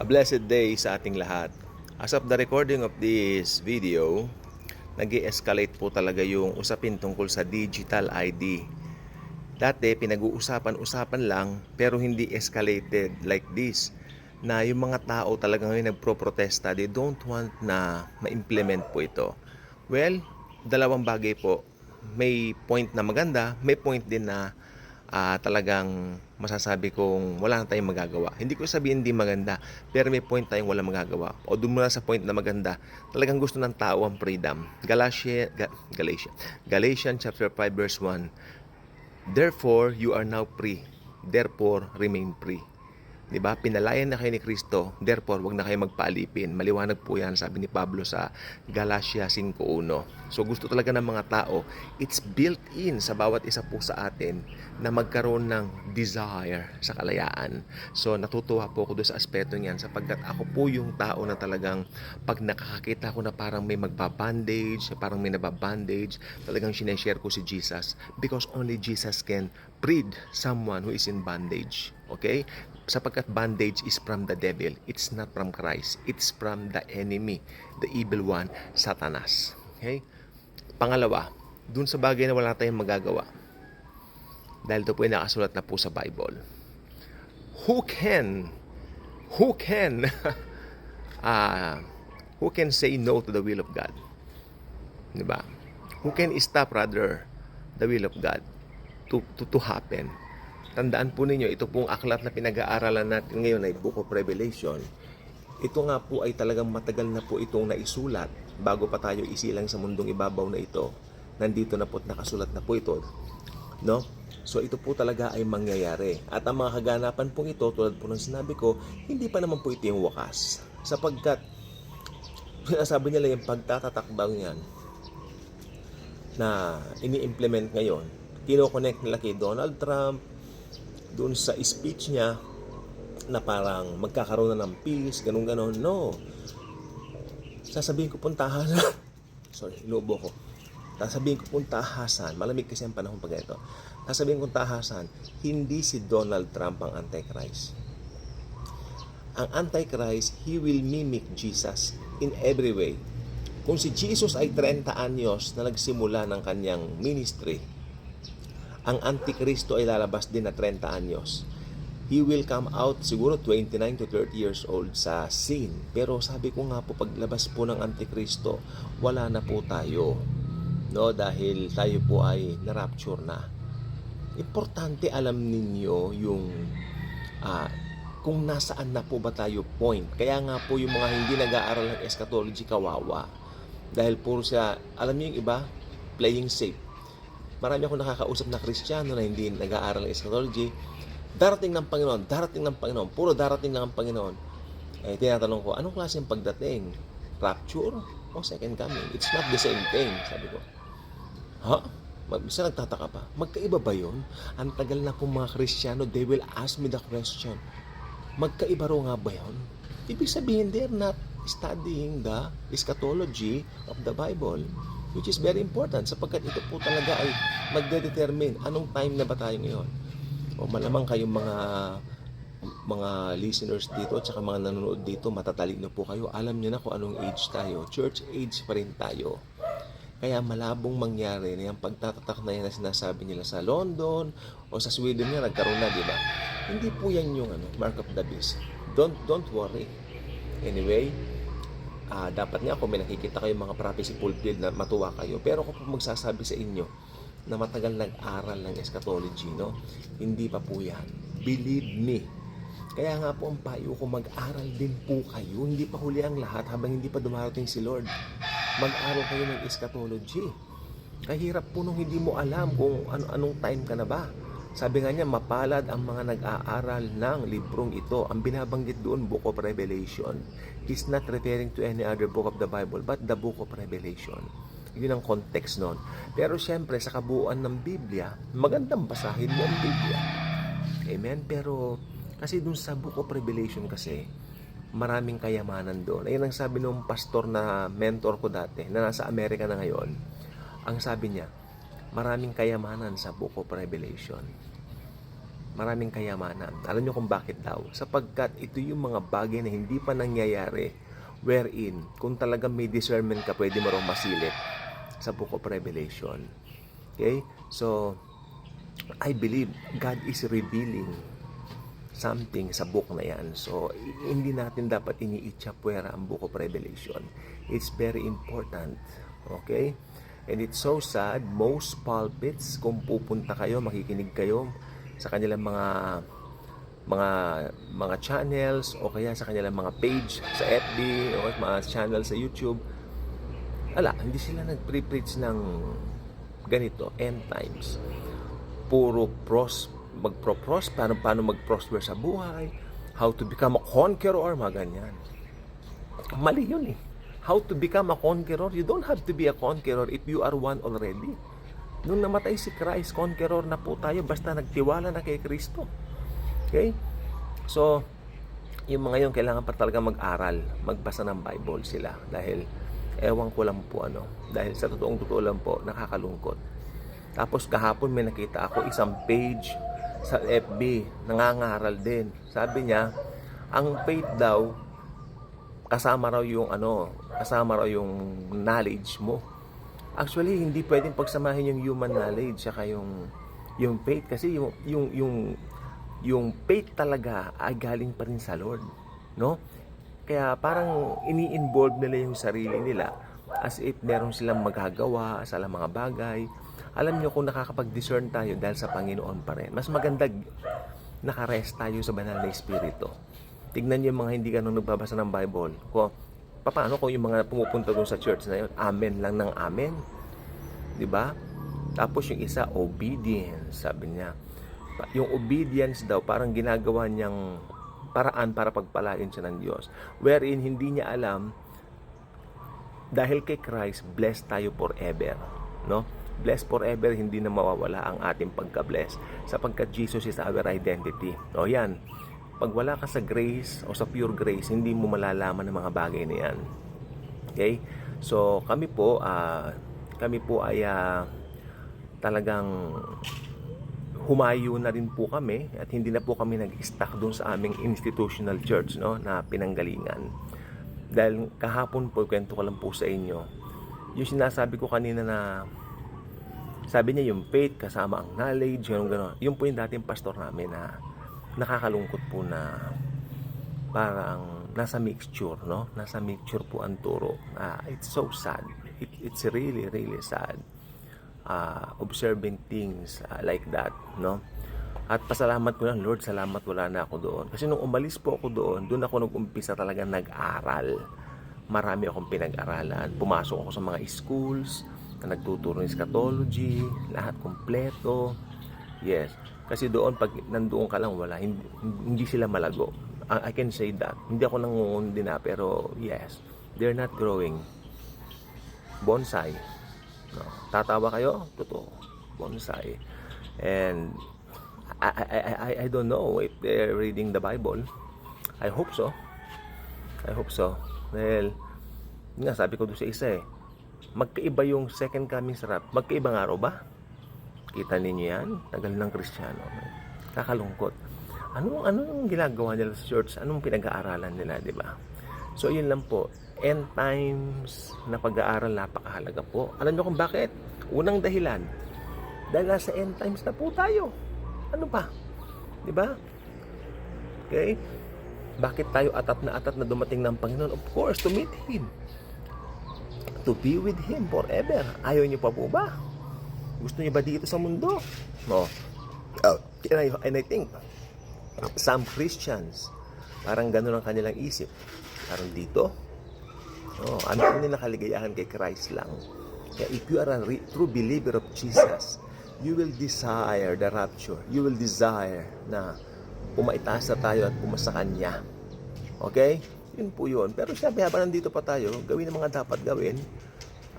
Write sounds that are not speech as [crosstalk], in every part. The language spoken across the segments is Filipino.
A blessed day sa ating lahat. As of the recording of this video, nag escalate po talaga yung usapin tungkol sa digital ID. Dati, pinag-uusapan-usapan lang, pero hindi escalated like this na yung mga tao talaga ngayon nagpro-protesta, they don't want na ma-implement po ito. Well, dalawang bagay po. May point na maganda, may point din na ah, talagang masasabi kong wala na tayong magagawa. Hindi ko sabihin hindi maganda, pero may point tayong wala magagawa. O doon muna sa point na maganda, talagang gusto ng tao ang freedom. Galatia, Ga, Galatia, Galatians chapter 5 verse 1. Therefore, you are now free. Therefore, remain free. 'Di ba? Pinalayan na kayo ni Kristo, therefore wag na kayo magpaalipin. Maliwanag po 'yan sabi ni Pablo sa Galatia 5:1. So gusto talaga ng mga tao, it's built in sa bawat isa po sa atin na magkaroon ng desire sa kalayaan. So natutuwa po ako doon sa aspeto niyan sapagkat ako po yung tao na talagang pag nakakakita ko na parang may magbabandage, parang may nababandage, talagang sineshare ko si Jesus because only Jesus can freed someone who is in bondage. Okay? sapagkat bandage is from the devil. It's not from Christ. It's from the enemy, the evil one, Satanas. Okay? Pangalawa, dun sa bagay na wala tayong magagawa. Dahil ito po ay nakasulat na po sa Bible. Who can, who can, [laughs] ah, who can say no to the will of God? Di ba? Who can stop rather the will of God to, to, to happen? Tandaan po ninyo, ito pong aklat na pinag-aaralan natin ngayon ay Book of Revelation. Ito nga po ay talagang matagal na po itong naisulat bago pa tayo isilang sa mundong ibabaw na ito. Nandito na po at nakasulat na po ito. No? So ito po talaga ay mangyayari. At ang mga kaganapan pong ito, tulad po ng sinabi ko, hindi pa naman po ito yung wakas. Sapagkat, [laughs] sinasabi nila yung pagtatatakbang yan na ini-implement ngayon, kino-connect nila kay Donald Trump, doon sa speech niya na parang magkakaroon na ng peace, ganun ganon No. Sasabihin ko pong tahasan. [laughs] Sorry, lobo ko. Sasabihin ko pong tahasan. Malamig kasi ang panahon pag ito. Sasabihin kong tahasan, hindi si Donald Trump ang Antichrist. Ang Antichrist, he will mimic Jesus in every way. Kung si Jesus ay 30 anyos na nagsimula ng kanyang ministry, ang Antikristo ay lalabas din na 30 anyos. He will come out siguro 29 to 30 years old sa scene. Pero sabi ko nga po, paglabas po ng Antikristo, wala na po tayo. No, dahil tayo po ay na-rapture na. Importante alam ninyo yung ah, kung nasaan na po ba tayo point. Kaya nga po yung mga hindi nag-aaral ng eschatology kawawa. Dahil puro siya, alam niyo yung iba, playing safe marami akong nakakausap na Kristiyano na hindi nag-aaral ng eschatology. Darating ng Panginoon, darating ng Panginoon, puro darating lang ang Panginoon. Eh, tinatanong ko, anong klase ng pagdating? Rapture o second coming? It's not the same thing, sabi ko. Ha? Bisa nagtataka pa. Magkaiba ba yun? Ang tagal na po mga Kristiyano, they will ask me the question. Magkaiba raw nga ba yun? Ibig sabihin, they're not studying the eschatology of the Bible which is very important sapagkat ito po talaga ay magde-determine anong time na ba tayo ngayon. O malamang kayong mga mga listeners dito at saka mga nanonood dito, matatalino po kayo. Alam niyo na kung anong age tayo. Church age pa rin tayo. Kaya malabong mangyari na yung pagtatatak na yan na sinasabi nila sa London o sa Sweden nga nagkaroon na, di ba? Hindi po yan yung ano, mark of the beast. Don't, don't worry. Anyway, ah, dapat nga kung may nakikita kayo mga prophecy fulfilled na matuwa kayo. Pero kung magsasabi sa inyo na matagal nag-aral ng eschatology, no? Hindi pa po yan. Believe me. Kaya nga po ang payo ko, mag-aral din po kayo. Hindi pa huli ang lahat habang hindi pa dumarating si Lord. Mag-aral kayo ng eschatology. Kahirap po nung hindi mo alam kung ano anong time ka na ba. Sabi nga niya, mapalad ang mga nag-aaral ng librong ito. Ang binabanggit doon, Book of Revelation. He's not referring to any other book of the Bible, but the Book of Revelation. Yun ang context nun. Pero siyempre, sa kabuuan ng Biblia, magandang basahin mo ang Biblia. Amen? Pero, kasi dun sa Book of Revelation kasi, maraming kayamanan doon. Ayun ang sabi nung pastor na mentor ko dati, na nasa Amerika na ngayon. Ang sabi niya, maraming kayamanan sa Book of Revelation. maraming kayamanan. Alam niyo kung bakit daw? Sapagkat ito yung mga bagay na hindi pa nangyayari wherein kung talagang may discernment ka, pwede mo rin masilip sa Book of Revelation. Okay? So, I believe God is revealing something sa book na yan. So, hindi natin dapat iniitsapwera ang Book of Revelation. It's very important. Okay? And it's so sad, most pulpits, kung pupunta kayo, makikinig kayo sa kanilang mga mga mga channels o kaya sa kanilang mga page sa FB o mga channel sa YouTube ala, hindi sila nagpre-preach ng ganito, end times puro pros magpro-pros paano paano mag-prosper sa buhay how to become a conqueror mga ganyan. Mali yun eh. How to become a conqueror you don't have to be a conqueror if you are one already. Nung namatay si Christ conqueror na po tayo basta nagtiwala na kay Kristo. Okay? So yung mga yun kailangan pa talaga mag-aral magbasa ng Bible sila. Dahil ewan ko lang po ano dahil sa totoong totoo lang po nakakalungkot. Tapos kahapon may nakita ako isang page sa FB, nangangaral din. Sabi niya, ang faith daw, kasama raw yung ano, kasama raw yung knowledge mo. Actually, hindi pwedeng pagsamahin yung human knowledge saka yung yung faith kasi yung yung yung yung faith talaga ay galing pa rin sa Lord, no? Kaya parang ini-involve nila yung sarili nila as if meron silang magagawa sa mga bagay. Alam niyo kung nakakapag-discern tayo dahil sa Panginoon pa rin. Mas maganda nakarest tayo sa banal na espiritu. Tignan niyo yung mga hindi ganun nagbabasa ng Bible. Kung paano kung yung mga pumupunta doon sa church na yun, amen lang ng amen. 'Di ba? Tapos yung isa, obedience, sabi niya. Yung obedience daw, parang ginagawa niyang paraan para pagpalain siya ng Diyos. Wherein hindi niya alam, dahil kay Christ, blessed tayo forever. No? Blessed forever, hindi na mawawala ang ating pagka-bless. Sapagkat Jesus is our identity. O yan, pag wala ka sa grace o sa pure grace, hindi mo malalaman ang mga bagay na yan. Okay? So, kami po, ah, kami po ay ah, talagang humayo na rin po kami at hindi na po kami nag-stuck doon sa aming institutional church no, na pinanggalingan. Dahil kahapon po, kwento ko lang po sa inyo, yung sinasabi ko kanina na sabi niya yung faith kasama ang knowledge, yung gano'n. Yun po yung dating pastor namin na nakakalungkot po na parang nasa mixture, no? Nasa mixture po ang turo. Ah, it's so sad. It, it's really, really sad. Ah, observing things ah, like that, no? At pasalamat ko lang, Lord, salamat wala na ako doon. Kasi nung umalis po ako doon, doon ako nag-umpisa talaga nag-aral. Marami akong pinag-aralan. Pumasok ako sa mga schools na nagtuturo ng eschatology, lahat kompleto. Yes. Kasi doon, pag nandoon ka lang, wala. Hindi, hindi sila malago. I, can say that. Hindi ako nangungundi na, pero yes. They're not growing. Bonsai. No. Tatawa kayo? Totoo. Bonsai. And I, I, I, I- don't know if they're reading the Bible. I hope so. I hope so. Well, nga, sabi ko doon sa isa eh, magkaiba yung second coming sa rap. Magkaibang araw ba? Kita ninyo yan? Tagal ng Kristiyano. Kakalungkot. Ano ano yung ginagawa nila sa church? Anong pinag-aaralan nila, di ba? So, yun lang po. End times na pag-aaral, napakahalaga po. Alam niyo kung bakit? Unang dahilan, dahil nasa end times na po tayo. Ano pa? Di ba? Okay? Bakit tayo atat na atat na dumating ng Panginoon? Of course, to meet Him. To be with Him forever. Ayaw niyo pa po ba? Gusto niyo ba dito sa mundo? No. Oh, and, I, and I think some Christians parang ganun ang kanilang isip. Parang dito, oh, ano ang nila kaligayahan kay Christ lang. Kaya if you are a true believer of Jesus, you will desire the rapture. You will desire na pumaitaas tayo at pumasa Kanya. Okay? Yun po yun. Pero siyempre, habang nandito pa tayo, gawin ang mga dapat gawin.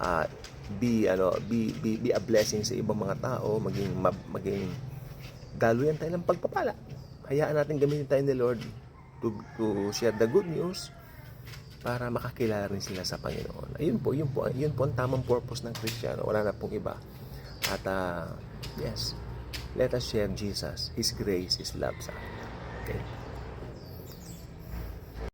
At be, ano, be, be, be a blessing sa ibang mga tao. Maging, ma- maging daluyan tayo ng pagpapala. Hayaan natin gamitin tayo ni Lord to, to share the good news para makakilala rin sila sa Panginoon. Ayun po, yun po, yun po ang tamang purpose ng Kristiyano. Wala na pong iba. At, ah, yes, let us share Jesus, His grace, His love sa atin. Okay?